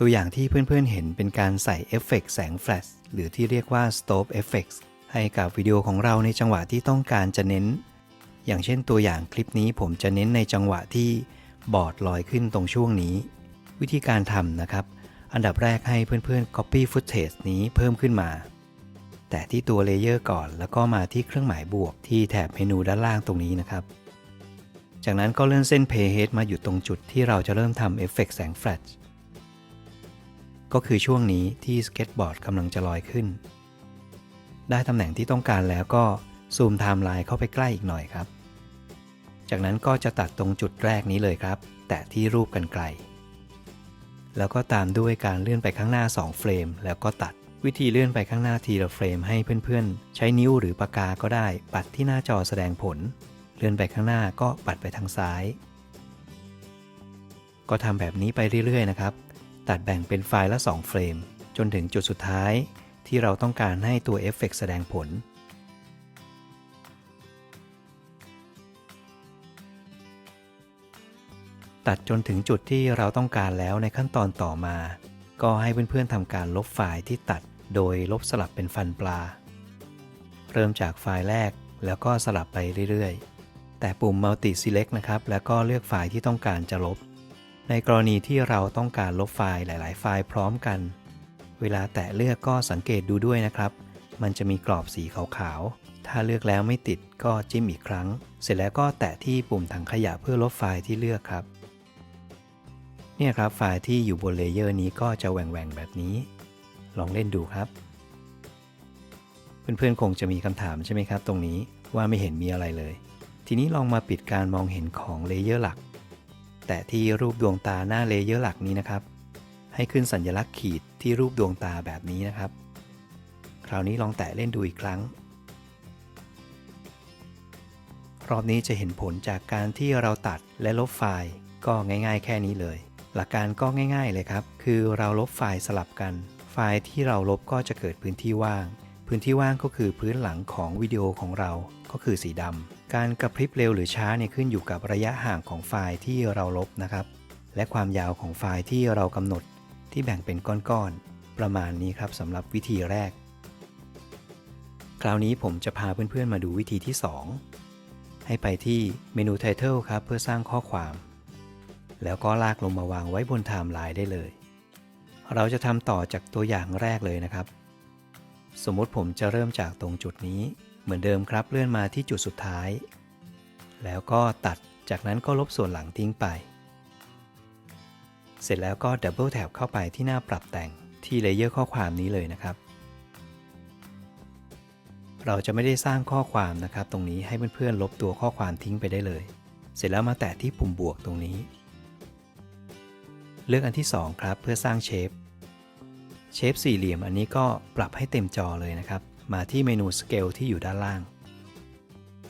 ตัวอย่างที่เพื่อนๆเห็นเป็นการใส่เอฟเฟกต์แสงแฟลชหรือที่เรียกว่า Stop Effects ให้กับวิดีโอของเราในจังหวะที่ต้องการจะเน้น อย่างเช่นตัวอย่างคลิปนี้ผมจะเน้นในจังหวะที่บอร์ดลอยขึ้นตรงช่วงนี้ วิธีการทำนะครับ อันดับแรกให้เพื่อนๆ Copy Footage นี้เพิ่มขึ้นมา แต่ที่ตัวเลเยอร์ก่อนแล้วก็มาที่เครื่องหมายบวกที่แถบเมนูด้านล่างตรงนี้นะครับ จากนั้นก็เลื่อนเส้น Playhead มาอยู่ตรงจุดที่เราจะเริ่มทำเอฟเฟกต์แสงแฟลช ก็คือช่วงนี้ที่สเก็ตบอร์ดกำลังจะลอยขึ้น ได้ตำแหน่งที่ต้องการแล้วก็ซูมไทม์ไลน์เข้าไปใกล้อีกหน่อยครับ จากนั้นก็จะตัดตรงจุดแรกนี้เลยครับ แตะที่รูปกันไกล แล้วก็ตามด้วยการเลื่อนไปข้างหน้า 2 เฟรม แล้วก็ตัดวิธีเลื่อนไปข้างหน้าทีละเฟรมให้เพื่อนๆ ใช้นิ้วหรือปากกาก็ได้ ปัดที่หน้าจอแสดงผล เลื่อนไปข้างหน้าก็ปัดไปทางซ้าย ก็ทำแบบนี้ไปเรื่อยๆนะครับ ตัดแบ่งเป็นไฟล์ละ 2 เฟรม จนถึงจุดสุดท้ายที่เราต้องการให้ตัวเอฟเฟกต์แสดงผล ตัดจนถึงจุดที่เราต้องการแล้วในขั้นตอนต่อมา ก็ให้เพื่อนๆทำการลบไฟล์ที่ตัดโดยลบสลับเป็นฟันปลา เริ่มจากไฟล์แรกแล้วก็สลับไปเรื่อยๆ แต่ปุ่ม Multi Select นะครับ แล้วก็เลือกไฟล์ที่ต้องการจะลบ ในกรณีที่เราต้องการลบไฟล์หลาย ๆ ไฟล์พร้อมกัน เวลาแตะเลือกก็สังเกตดูด้วยนะครับ มันจะมีกรอบสีขาวๆ ถ้าเลือกแล้วไม่ติดก็จิ้มอีกครั้ง เสร็จแล้วก็แตะที่ปุ่มถังขยะเพื่อลบไฟล์ที่เลือกครับ เนี่ยครับไฟล์ที่อยู่บนเลเยอร์นี้ก็จะแหว่งๆแบบนี้ ลองเล่นดูครับ เพื่อนๆคงจะมีคำถามใช่ไหมครับ ตรงนี้ว่าไม่เห็นมีอะไรเลย ทีนี้ลองมาปิดการมองเห็นของเลเยอร์หลัก แต่ที่รูปดวงตาหน้าเลเยอร์หลักนี้นะครับ ให้ขึ้นสัญลักษณ์ขีดที่รูปดวงตาแบบนี้นะครับ คราวนี้ลองแตะเล่นดูอีกครั้ง รอบนี้จะเห็นผลจากการที่เราตัดและลบไฟล์ก็ง่าย ๆ แค่นี้เลย หลักการก็ง่าย ๆเลยครับ คือเราลบไฟล์สลับกัน ไฟล์ที่เราลบก็จะเกิดพื้นที่ว่าง พื้นที่ว่างก็คือพื้นหลังของวิดีโอของเรา ก็คือสีดำ การกระพริบเร็วหรือช้าเนี่ยขึ้นอยู่กับระยะห่างของไฟล์ที่เราลบนะครับ และความยาวของไฟล์ที่เรากำหนดที่แบ่งเป็นก้อนๆ ประมาณนี้ครับสำหรับวิธีแรก คราวนี้ผมจะพาเพื่อนๆมาดูวิธีที่ 2 ให้ไปที่เมนู Title ครับเพื่อสร้างข้อความ แล้วก็ลากลงมาวางไว้บนไทม์ไลน์ได้เลย เราจะทำต่อจากตัวอย่างแรกเลยนะครับ สมมติผมจะเริ่มจากตรงจุดนี้ เหมือนเดิมครับเลื่อนมาที่จุดสุดท้าย แล้วก็ตัดจากนั้นก็ลบส่วนหลังทิ้งไป เสร็จแล้วก็ดับเบิลแท็บเข้าไปที่หน้าปรับแต่งที่เลเยอร์ข้อความนี้เลยนะครับ เราจะไม่ได้สร้างข้อความนะครับ ตรงนี้ให้เพื่อนๆลบตัวข้อความทิ้งไปได้เลย เสร็จแล้วมาแตะที่ปุ่มบวกตรงนี้ เลือกอันที่ 2 ครับเพื่อสร้างเชฟ เชฟสี่เหลี่ยมอันนี้ก็ปรับให้เต็มจอเลยนะครับ มาที่เมนู Scale ที่อยู่ด้านล่าง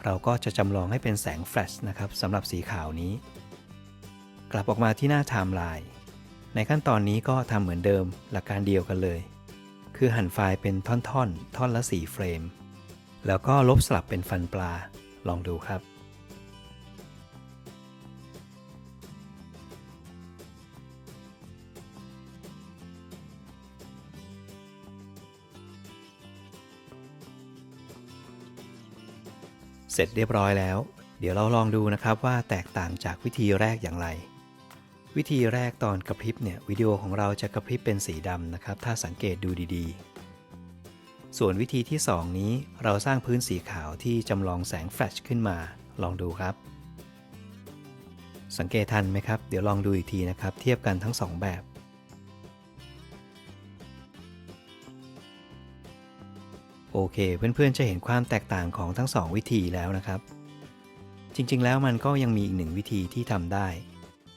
เราก็จะจำลองให้เป็นแสงแฟลชนะครับสำหรับสีขาวนี้ กลับออกมาที่หน้าไทม์ไลน์ในขั้นตอนนี้ก็ทำเหมือนเดิมหลักการเดียวกันเลย คือหั่นไฟล์เป็นท่อนๆ ท่อนละ4เฟรม แล้วก็ลบสลับเป็นฟันปลา ลองดูครับ เสร็จเรียบร้อยแล้ว เดี๋ยวเราลองดูนะครับว่าแตกต่างจากวิธีแรกอย่างไร วิธีแรกตอนกระพริบเนี่ยวิดีโอของเราจะกระพริบเป็นสีดำนะครับ ถ้าสังเกตดูดีๆ ส่วนวิธีที่ 2 นี้เราสร้างพื้นสีขาวที่จำลองแสงแฟลชขึ้นมา ลองดูครับ สังเกตทันไหมครับ เดี๋ยวลองดูอีกทีนะครับ เทียบกันทั้ง 2 แบบ โอเค เพื่อนๆจะเห็นความแตกต่างของทั้ง 2 วิธีแล้วนะครับ จริงๆแล้วมันก็ยังมีอีกหนึ่งวิธีที่ทำได้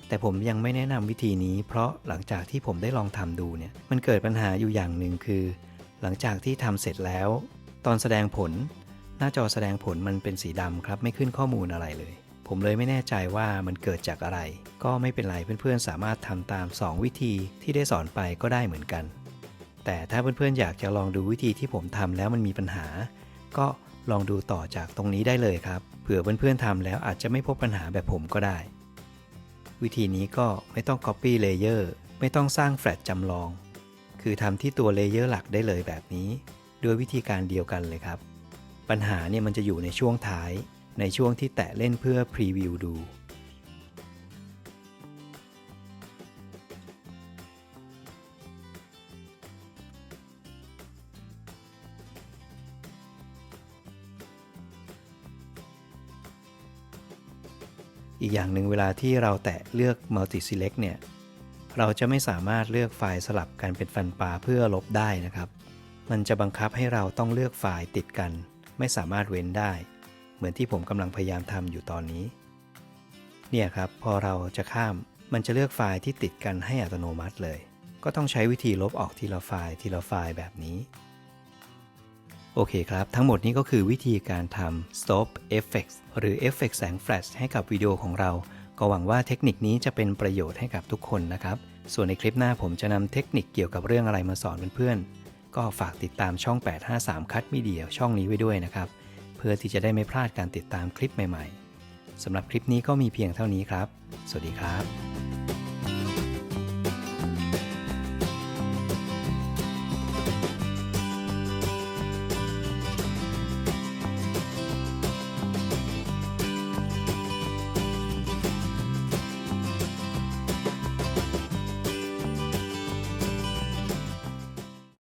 แต่ผมยังไม่แนะนำวิธีนี้ เพราะหลังจากที่ผมได้ลองทำดูเนี่ยมันเกิดปัญหาอยู่อย่างหนึ่งคือ หลังจากที่ทำเสร็จแล้ว ตอนแสดงผล หน้าจอแสดงผลมันเป็นสีดำครับ ไม่ขึ้นข้อมูลอะไรเลย ผมเลยไม่แน่ใจว่ามันเกิดจากอะไร ก็ไม่เป็นไรเพื่อนๆ สามารถทำตาม 2 วิธีที่ได้สอนไปก็ได้เหมือนกัน แต่ถ้าเพื่อนๆอยากจะลองดูวิธีที่ผมทำแล้วมันมีปัญหา ก็ลองดูต่อจากตรงนี้ได้เลยครับเผื่อเพื่อนๆทำแล้วอาจจะไม่พบปัญหาแบบผมก็ได้ วิธีนี้ก็ไม่ต้อง Copy Layer ไม่ต้องสร้างแฟลชจำลอง คือทำที่ตัวเลเยอร์หลักได้เลยแบบนี้ ด้วยวิธีการเดียวกันเลยครับ ปัญหาเนี่ยมันจะอยู่ในช่วงท้าย ในช่วงที่แตะเล่นเพื่อพรีวิวดู อีกอย่างหนึ่งเวลาที่เราแตะเลือก Multi Select เนี่ย เราจะไม่สามารถเลือกไฟล์สลับกันเป็นฟันปลาเพื่อลบได้นะครับ มันจะบังคับให้เราต้องเลือกไฟล์ติดกัน ไม่สามารถเว้นได้ เหมือนที่ผมกำลังพยายามทำอยู่ตอนนี้ เนี่ยครับ พอเราจะข้ามมันจะเลือกไฟล์ที่ติดกันให้อัตโนมัติเลย ก็ต้องใช้วิธีลบออกทีละไฟล์ทีละไฟล์แบบนี้ โอเคครับ ทั้งหมดนี้ก็คือวิธีการทำ Stop Effects หรือเอฟเฟกแสงแฟลชให้กับวิดีโอของเรา ก็หวังว่าเทคนิคนี้จะเป็นประโยชน์ให้กับทุกคนนะครับ ส่วนในคลิปหน้าผมจะนำเทคนิคเกี่ยวกับเรื่องอะไรมาสอนเพื่อนๆ ก็ฝากติดตามช่อง 853 คัดมีเดียช่องนี้ไว้ด้วยนะครับ เพื่อที่จะได้ไม่พลาดการติดตามคลิปใหม่ๆสำหรับคลิปนี้ก็มีเพียงเท่านี้ครับ สวัสดีครับ